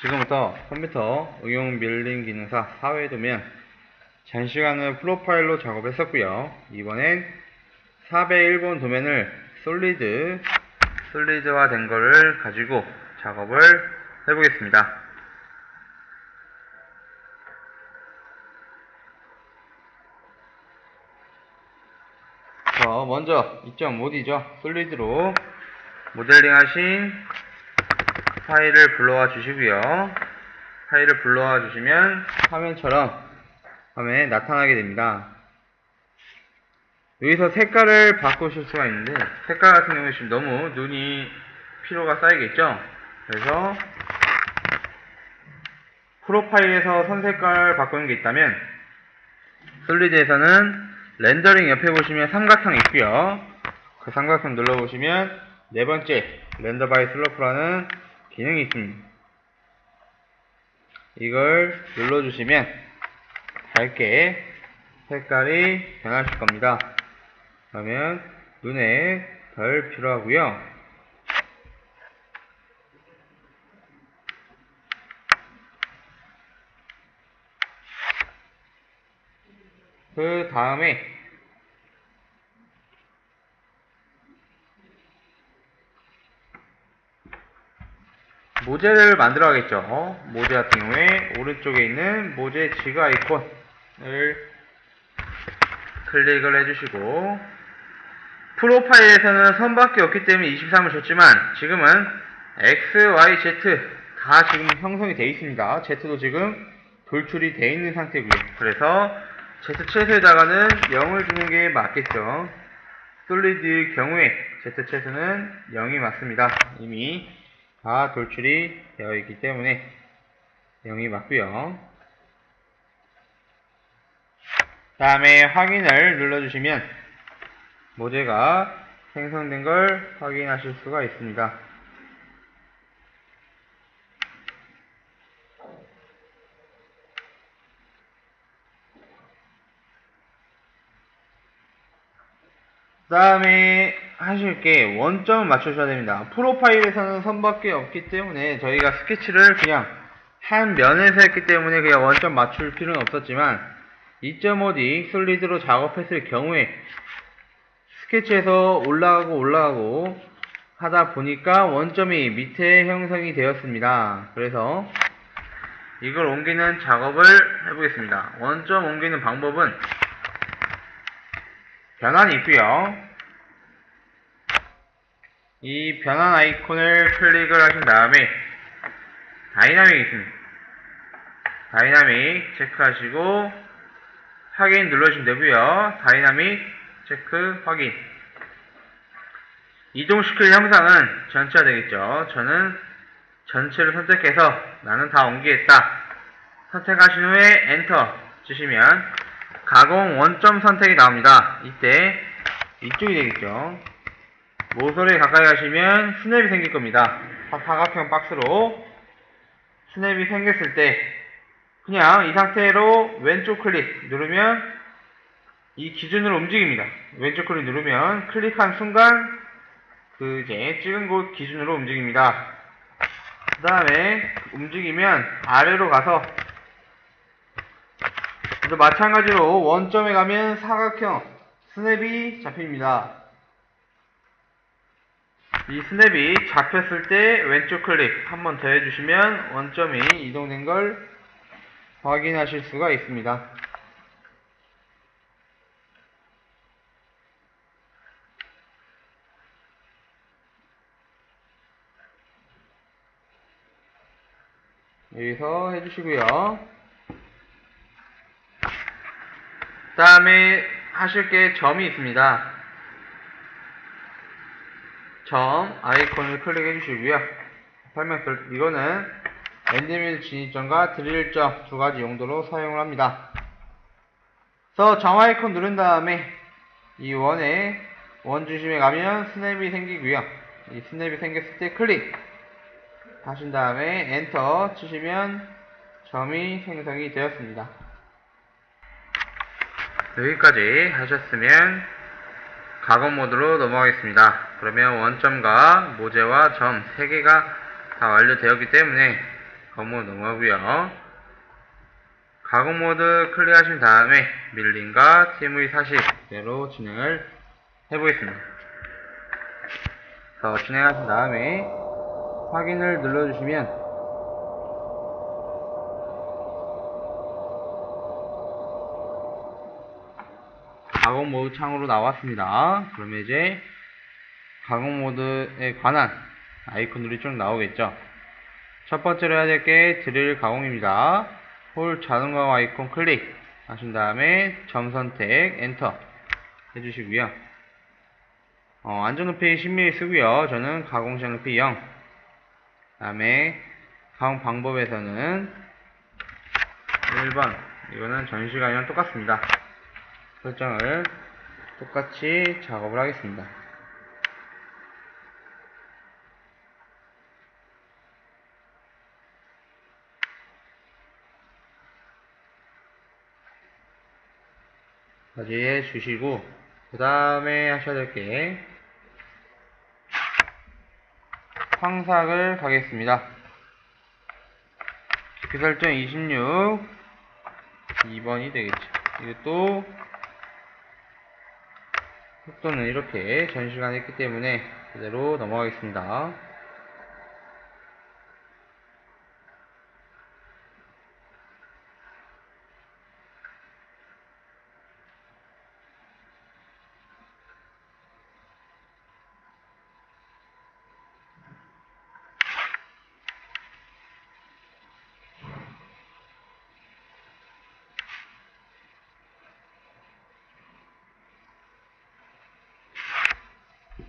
지금부터 컴퓨터 응용 밀링 기능사 4회 도면 장시간을 프로파일로 작업했었고요. 이번엔 401번 도면을 솔리드, 솔리드화 된 거를 가지고 작업을 해보겠습니다. 자, 먼저 2.5D죠. 솔리드로 모델링 하신 파일을 불러와 주시고요. 파일을 불러와 주시면 화면처럼 화면에 나타나게 됩니다. 여기서 색깔을 바꾸실 수가 있는데 색깔 같은 경우에 지금 너무 눈이 피로가 쌓이겠죠? 그래서 프로파일에서 선색깔 바꾸는 게 있다면 솔리드에서는 렌더링 옆에 보시면 삼각형 있고요. 그 삼각형 눌러보시면 네 번째 렌더 바이 슬로프라는 기능이 있습니다. 이걸 눌러주시면 밝게 색깔이 변하실 겁니다. 그러면 눈에 덜 필요하고요. 그 다음에 모재를 만들어 야겠죠. 모재 같은 경우에 오른쪽에 있는 모재 지그 아이콘을 클릭을 해주시고 프로파일에서는 선밖에 없기 때문에 23을 줬지만 지금은 X, Y, Z 다 지금 형성이 되어 있습니다. Z도 지금 돌출이 되어 있는 상태고요. 그래서 Z 최소에다가는 0을 주는 게 맞겠죠. 솔리드의 경우에 Z 최소는 0이 맞습니다. 이미 다 돌출이 되어 있기 때문에 0이 맞고요. 다음에 확인을 눌러주시면 모재가 생성된 걸 확인하실 수가 있습니다. 그 다음에 하실 게 원점을 맞추셔야 됩니다. 프로파일에서는 선밖에 없기 때문에 저희가 스케치를 그냥 한 면에서 했기 때문에 그냥 원점 맞출 필요는 없었지만 2.5D 솔리드로 작업했을 경우에 스케치에서 올라가고 올라가고 하다 보니까 원점이 밑에 형성이 되었습니다. 그래서 이걸 옮기는 작업을 해보겠습니다. 원점 옮기는 방법은 변환이 있고요. 이 변환 아이콘을 클릭을 하신 다음에 있습니다. 다이나믹 체크하시고 확인 눌러주시면 되고요. 다이나믹 체크 확인 이동시킬 형상은 전체가 되겠죠. 저는 전체를 선택해서 나는 다 옮기겠다. 선택하신 후에 엔터 주시면 가공 원점 선택이 나옵니다. 이때 이쪽이 되겠죠. 모서리에 가까이 가시면 스냅이 생길 겁니다. 사각형 박스로 스냅이 생겼을 때 그냥 이 상태로 왼쪽 클릭 누르면 이 기준으로 움직입니다. 왼쪽 클릭 누르면 클릭한 순간 그 이제 찍은 곳 기준으로 움직입니다. 그 다음에 움직이면 아래로 가서 또 마찬가지로 원점에 가면 사각형 스냅이 잡힙니다. 이 스냅이 잡혔을 때 왼쪽 클릭 한 번 더 해주시면 원점이 이동된 걸 확인하실 수가 있습니다. 여기서 해주시고요. 다음에 하실 게 점이 있습니다. 점 아이콘을 클릭해 주시고요. 설명글 이거는 랜드밀 진입점과 드릴점 두 가지 용도로 사용을 합니다. 그래서 점 아이콘 누른 다음에 이 원에 원 중심에 가면 스냅이 생기고요. 이 스냅이 생겼을 때 클릭 하신 다음에 엔터 치시면 점이 생성이 되었습니다. 여기까지 하셨으면 가공 모드로 넘어가겠습니다. 그러면 원점과 모재와 점 3개가 다 완료되었기 때문에 검모 넘어가고요. 가공 모드 클릭하신 다음에 밀림과 TV40대로 진행을 해보겠습니다. 자, 진행하신 다음에 확인을 눌러주시면 가공 모드 창으로 나왔습니다. 그러면 이제 가공 모드에 관한 아이콘들이 쭉 나오겠죠. 첫 번째로 해야 될 게 드릴 가공입니다. 홀 자동가공 아이콘 클릭 하신 다음에 점 선택 엔터 해주시고요. 어, 안전 높이 10mm 쓰고요. 저는 가공 시간 높이 0. 다음에 가공 방법에서는 1번 이거는 전시간이랑 똑같습니다. 설정을 똑같이 작업을 하겠습니다. 까지 해 주시고 그 다음에 하셔야 될 게 황삭을 가겠습니다. 깊이 설정 26 2번이 되겠죠. 이것도 속도는 이렇게 전 시간 했기 때문에 그대로 넘어가겠습니다.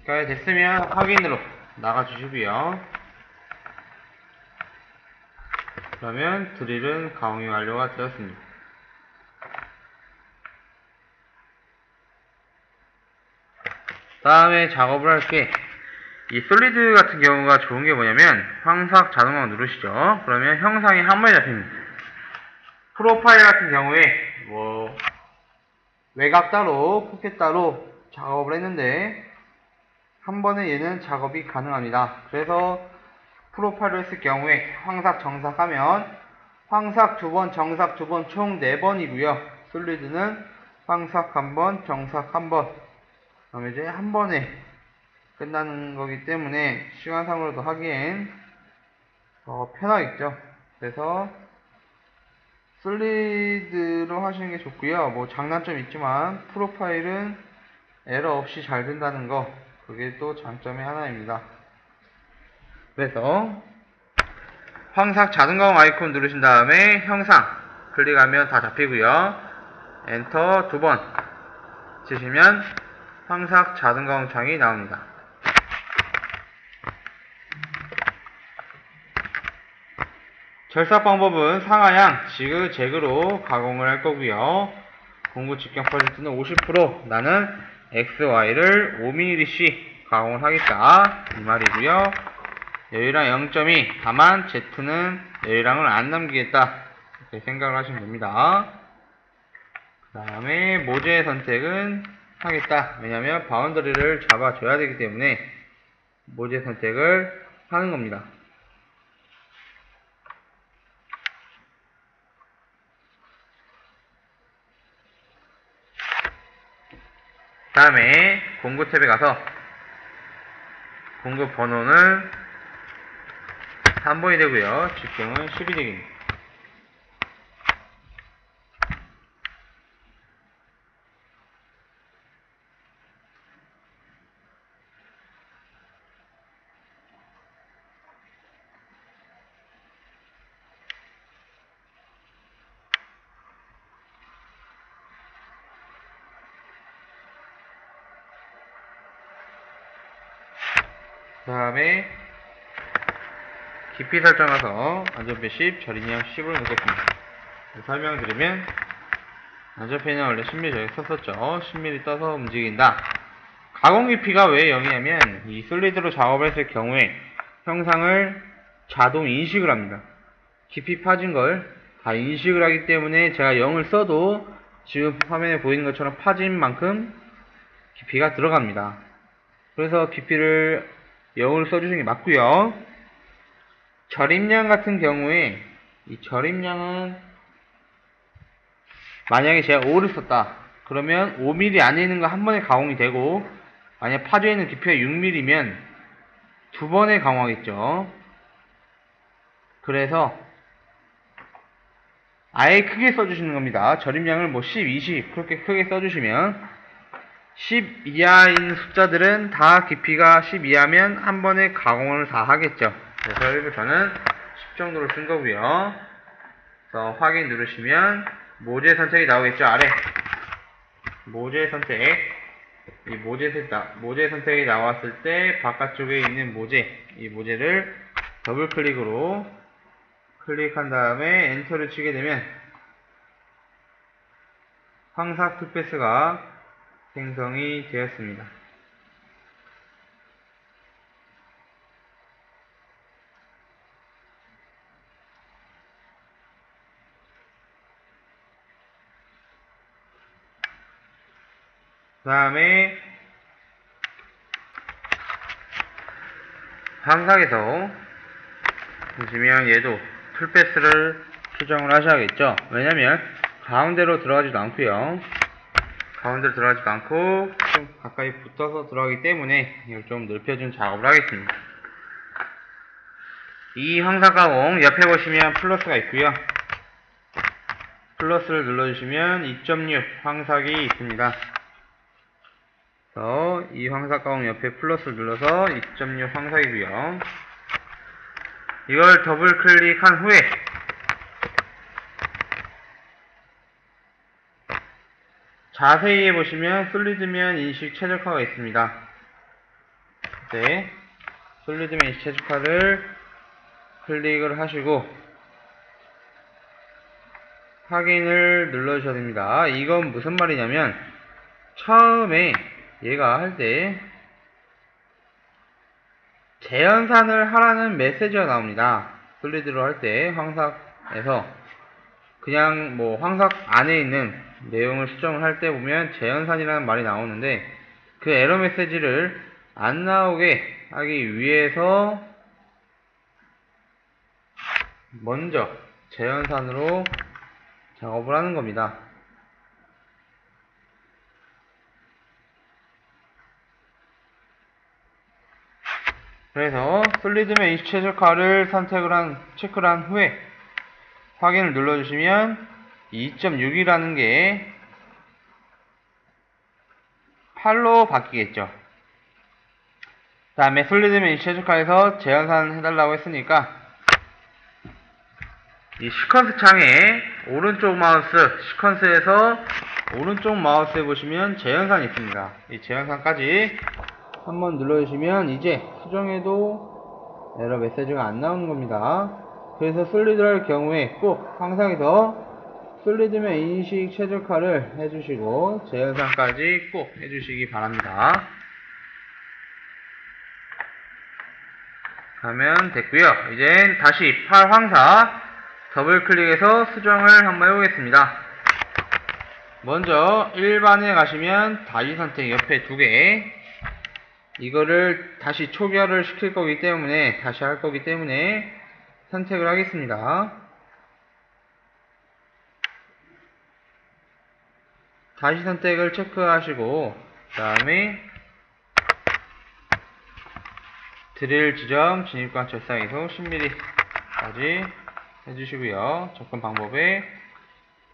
가 됐으면 확인으로 나가주시고요. 그러면 드릴은 가공이 완료가 되었습니다. 다음에 작업을 할게 이 솔리드 같은 경우가 좋은 게 뭐냐면 황삭 자동화 누르시죠. 그러면 형상이 한 번에 잡힙니다. 프로파일 같은 경우에 뭐 외곽 따로 포켓 따로 작업을 했는데 한 번에 얘는 작업이 가능합니다. 그래서 프로파일을 했을 경우에 황삭 정삭 하면 황삭 두 번, 정삭 두 번, 총 네 번이고요. 솔리드는 황삭 한 번, 정삭 한 번. 그다음에 이제 한 번에 끝나는 거기 때문에 시간상으로도 하기엔 어, 편하겠죠. 그래서 솔리드로 하시는 게 좋고요. 뭐 장단점 있지만 프로파일은 에러 없이 잘 된다는 거 그게 또 장점의 하나입니다. 그래서 황삭 자동가공 아이콘 누르신 다음에 형상 클릭하면 다 잡히고요. 엔터 두 번 치시면 황삭 자동가공 창이 나옵니다. 절삭 방법은 상하향, 지그, 제그로 가공을 할 거고요. 공구 직경 퍼센트는 50% 나는 X, Y를 5mm씩 가공을 하겠다 이 말이고요. 여유랑 0.2 다만 Z는 여유랑을 안 남기겠다 이렇게 생각을 하시면 됩니다. 그 다음에 모재 선택은 하겠다 왜냐하면 바운더리를 잡아줘야 되기 때문에 모재 선택을 하는 겁니다. 다음에 공구 탭에 가서 공구 번호는 3번이 되고요. 직경은 12 되기입니다. 다음에 깊이 설정해서 안전패 10, 절인형 10을 넣겠습니다. 설명드리면 안전패는 원래 10mm 저기 썼었죠. 10mm 떠서 움직인다. 가공 깊이가 왜 0이냐면 이 솔리드로 작업을 했을 경우에 형상을 자동 인식을 합니다. 깊이 파진 걸 다 인식을 하기 때문에 제가 0을 써도 지금 화면에 보이는 것처럼 파진 만큼 깊이가 들어갑니다. 그래서 깊이를 0을 써주시는 게 맞고요. 절임량 같은 경우에 이 절임량은 만약에 제가 5를 썼다. 그러면 5mm 안에 있는 거 한 번에 가공이 되고 만약 파주에 있는 깊이가 6mm면 두 번에 가공하겠죠. 그래서 아예 크게 써주시는 겁니다. 절임량을 뭐 10, 20 그렇게 크게 써주시면 10 이하인 숫자들은 다 깊이가 10 이하면 한 번에 가공을 다 하겠죠. 그래서 일부 저는 10 정도로 쓴 거고요. 그래서 확인 누르시면 모재 선택이 나오겠죠. 아래 모재 선택 이 모재 선택 모재 선택이 나왔을 때 바깥쪽에 있는 모재 이 모재를 더블 클릭으로 클릭한 다음에 엔터를 치게 되면 황사 투패스가 생성이 되었습니다. 그 다음에 항상에서 보시면 얘도 풀패스를 수정을 하셔야겠죠. 왜냐면 가운데로 들어가지도 않고요. 가운데로 들어가지도 않고 좀 가까이 붙어서 들어가기 때문에 이걸 좀 넓혀준 작업을 하겠습니다. 이 황사가공 옆에 보시면 플러스가 있고요. 플러스를 눌러주시면 2.6 황삭이 있습니다. 이 황사가공 옆에 플러스를 눌러서 2.6 황삭이고요. 이걸 더블 클릭한 후에 자세히 해보시면 솔리드면 인식 최적화가 있습니다. 네, 솔리드면 인식 최적화를 클릭을 하시고 확인을 눌러주셔야 됩니다. 이건 무슨 말이냐면 처음에 얘가 할 때 재현산을 하라는 메시지가 나옵니다. 솔리드로 할 때 황삭에서 그냥 뭐 황삭 안에 있는 내용을 수정을 할 때 보면 재현산이라는 말이 나오는데 그 에러 메시지를 안 나오게 하기 위해서 먼저 재현산으로 작업을 하는 겁니다. 그래서 솔리드맨 인식 최적화를 선택을 한 체크를 한 후에 확인을 눌러주시면 2.6이라는 게 8로 바뀌겠죠. 그 다음에 솔리드맨 인식 최적화에서 재현산 해달라고 했으니까 이 시퀀스 창에 오른쪽 마우스 시퀀스에서 오른쪽 마우스에 보시면 재현산 있습니다. 이 재현산까지 한번 눌러주시면 이제 수정해도 에러 메시지가 안 나오는 겁니다. 그래서 솔리드 할 경우에 꼭 항상에서 솔리드면 인식 최적화를 해주시고 재현상까지 꼭 해주시기 바랍니다. 하면 됐고요. 이제 다시 8 황사 더블 클릭해서 수정을 한번 해보겠습니다. 먼저 일반에 가시면 다시 선택 옆에 두 개 이거를 다시 초기화를 시킬 거기 때문에 다시 할 거기 때문에 선택을 하겠습니다. 다시 선택을 체크하시고 그 다음에 드릴 지점 진입관 절상에서 10mm까지 해주시고요. 접근 방법에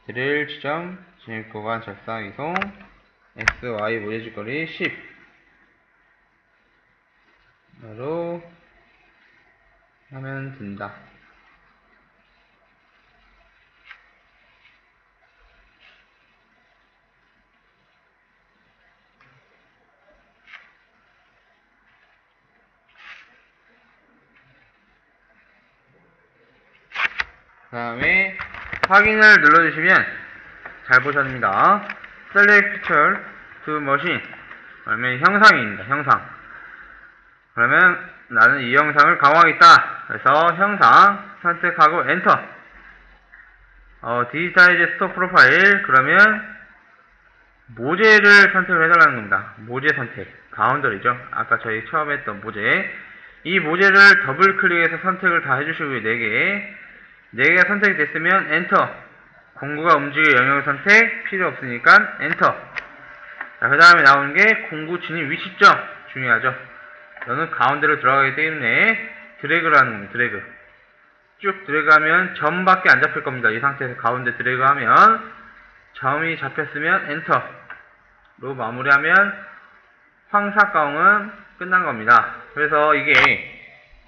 드릴 지점 진입 구간 절상 이송 x, y 모재질거리 10 으로 하면 된다. 그 다음에 확인을 눌러주시면 잘 보셔야 됩니다. Select to Machine 그러면 형상입니다. 형상 그러면 나는 이 영상을 강화하겠다. 그래서 형상 선택하고 엔터. 어, 디지타이즈 스톡 프로파일 그러면 모재를 선택을 해달라는 겁니다. 모재 선택. 바운더리죠. 아까 저희 처음 했던 모재. 이 모델을 더블 클릭해서 선택을 다 해주시고요. 4개. 4개가 선택이 됐으면 엔터. 공구가 움직일 영역 선택 필요 없으니까 엔터. 자, 그 다음에 나오는 게 공구 진입 위치점 중요하죠. 너는 가운데로 들어가기 때문에 드래그를 하는 겁니다. 드래그. 쭉 드래그하면 점밖에 안 잡힐 겁니다. 이 상태에서 가운데 드래그하면 점이 잡혔으면 엔터로 마무리하면 황사가ung은 끝난 겁니다. 그래서 이게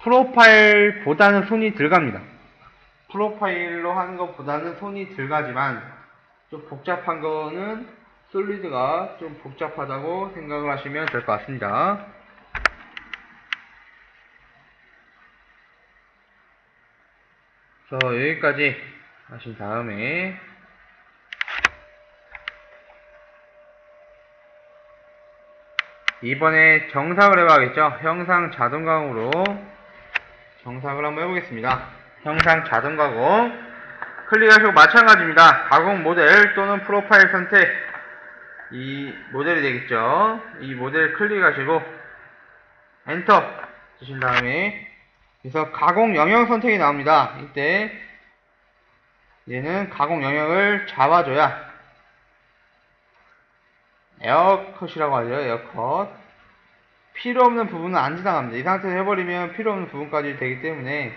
프로파일보다는 손이 들어갑니다. 프로파일로 하는 것보다는 손이 들어가지만 좀 복잡한 거는 솔리드가 좀 복잡하다고 생각을 하시면 될 것 같습니다. 그래서 여기까지 하신 다음에 이번에 정삭을 해봐야겠죠? 형상 자동가공으로 정삭을 한번 해보겠습니다. 형상 자동가공 클릭하시고 마찬가지입니다. 가공 모델 또는 프로파일 선택 이 모델이 되겠죠? 이 모델 클릭하시고 엔터 주신 다음에 그래서 가공 영역 선택이 나옵니다. 이때 얘는 가공 영역을 잡아줘야 에어컷이라고 하죠. 에어컷. 필요 없는 부분은 안 지나갑니다. 이 상태에서 해버리면 필요 없는 부분까지 되기 때문에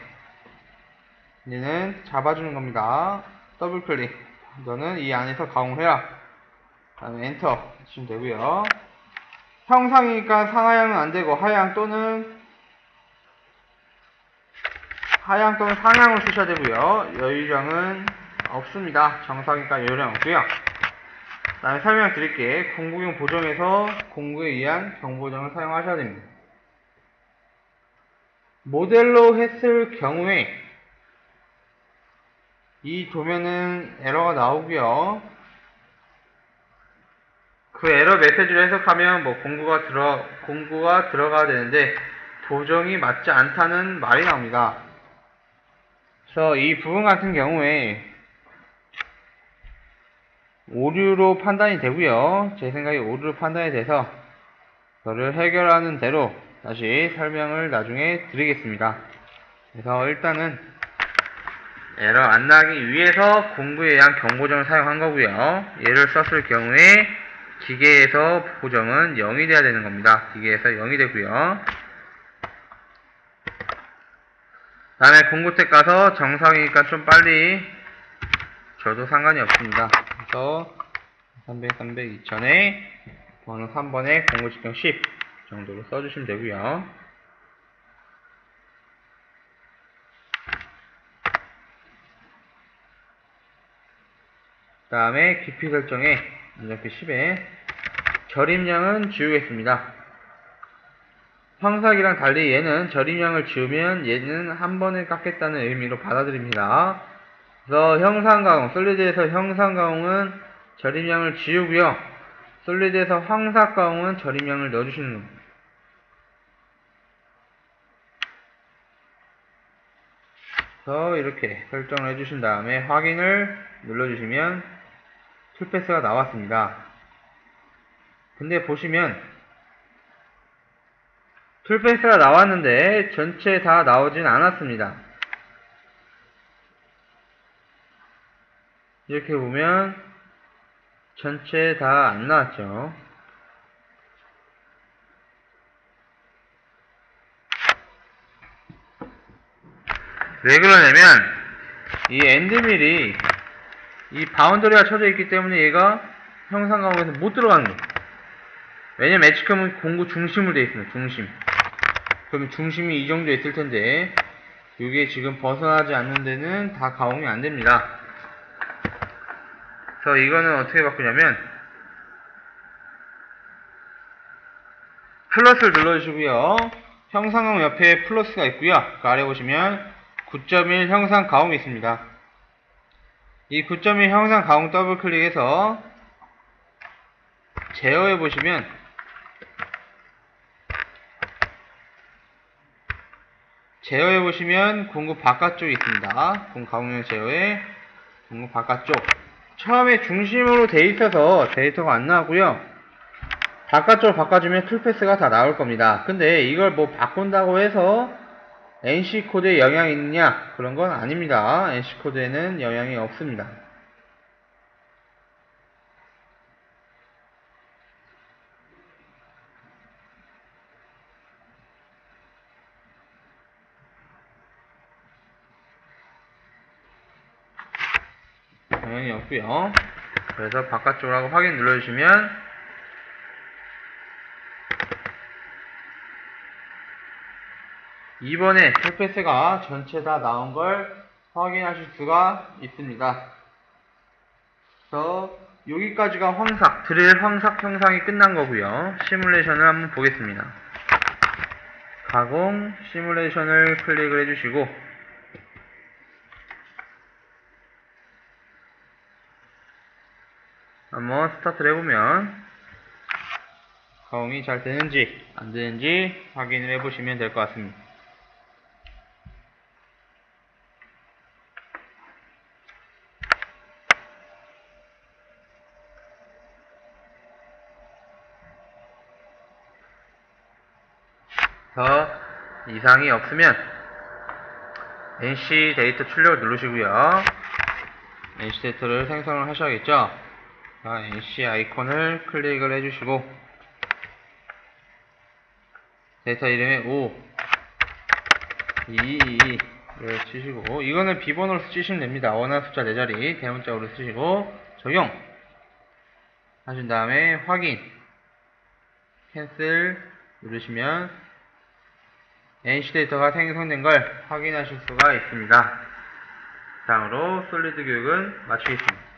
얘는 잡아주는 겁니다. 더블 클릭. 너는 이 안에서 가공을 해라. 그 다음에 엔터 치시면 되고요. 형상이니까 상하향은 안 되고 하향 또는 하향 또는 상향을 쓰셔야 되고요. 여유량은 없습니다. 정상이니까 여유량 없고요. 다음에 설명 드릴게. 공구용 보정에서 공구에 의한 경보정을 사용하셔야 됩니다. 모델로 했을 경우에 이 도면은 에러가 나오고요. 그 에러 메시지를 해석하면 뭐 공구가 들어 공구가 들어가야 되는데 보정이 맞지 않다는 말이 나옵니다. 그래서 이 부분 같은 경우에 오류로 판단이 되고요. 제 생각에 오류로 판단이 돼서 그거를 해결하는 대로 다시 설명을 나중에 드리겠습니다. 그래서 일단은 에러 안 나기 위해서 공구에 의한 경보정을 사용한 거고요. 얘를 썼을 경우에 기계에서 보정은 0이 돼야 되는 겁니다. 기계에서 0이 되고요. 다음에 공구택 가서 정상이니까 좀 빨리 줘도 상관이 없습니다. 그래서 300, 300, 2000에 번호 3번에 공구 직경 10 정도로 써주시면 되고요. 그 다음에 깊이 설정에 문장표 10에 절임량은 지우겠습니다. 황삭이랑 달리 얘는 절임량을 지우면 얘는 한 번에 깎겠다는 의미로 받아들입니다. 그래서 형상가공, 솔리드에서 형상가공은 절임량을 지우고요. 솔리드에서 황삭가공은 절임량을 넣어주시는 겁니다. 그래서 이렇게 설정을 해주신 다음에 확인을 눌러주시면 툴패스가 나왔습니다. 근데 보시면 툴패스가 나왔는데 전체 다 나오진 않았습니다. 이렇게 보면 전체 다 안 나왔죠. 왜 그러냐면 이 엔드밀이 이 바운더리가 쳐져 있기 때문에 얘가 형상 가공에서 못 들어가는 거예요. 왜냐면 매치컴은 공구 중심으로 되어 있습니다. 중심. 그럼 중심이 이 정도 있을 텐데 이게 지금 벗어나지 않는 데는 다 가공이 안 됩니다. 그래서 이거는 어떻게 바꾸냐면 플러스를 눌러주시고요. 형상 가공 옆에 플러스가 있고요. 그 아래 보시면 9.1 형상 가공이 있습니다. 이 9.1 형상 가공 더블 클릭해서 제어해 보시면 제어해 보시면 공구 바깥쪽에 있습니다. 공구 가공용 제어에 공구 바깥쪽 처음에 중심으로 돼 있어서 데이터가 안 나오고요. 바깥쪽으로 바꿔주면 툴패스가 다 나올 겁니다. 근데 이걸 뭐 바꾼다고 해서 NC 코드에 영향이 있느냐? 그런 건 아닙니다. NC 코드에는 영향이 없습니다. 영향이 없고요. 그래서 바깥쪽으로 하고 확인 눌러주시면 이번에 툴패스가 전체 다 나온 걸 확인하실 수가 있습니다. 그래서 여기까지가 황삭, 드릴 황삭 형상이 끝난 거고요. 시뮬레이션을 한번 보겠습니다. 가공, 시뮬레이션을 클릭을 해주시고 한번 스타트를 해보면 가공이 잘 되는지 안 되는지 확인을 해보시면 될 것 같습니다. 더 이상이 없으면 NC 데이터 출력을 누르시고요. NC 데이터를 생성을 하셔야겠죠. 자, NC 아이콘을 클릭을 해주시고 데이터 이름에 5, 2, 2를 치시고 이거는 비번으로 쓰시면 됩니다. 원하는 숫자 4자리 대문자로 쓰시고 적용 하신 다음에 확인 캔슬 누르시면 NC 데이터가 생성된 걸 확인하실 수가 있습니다. 다음으로 솔리드 교육은 마치겠습니다.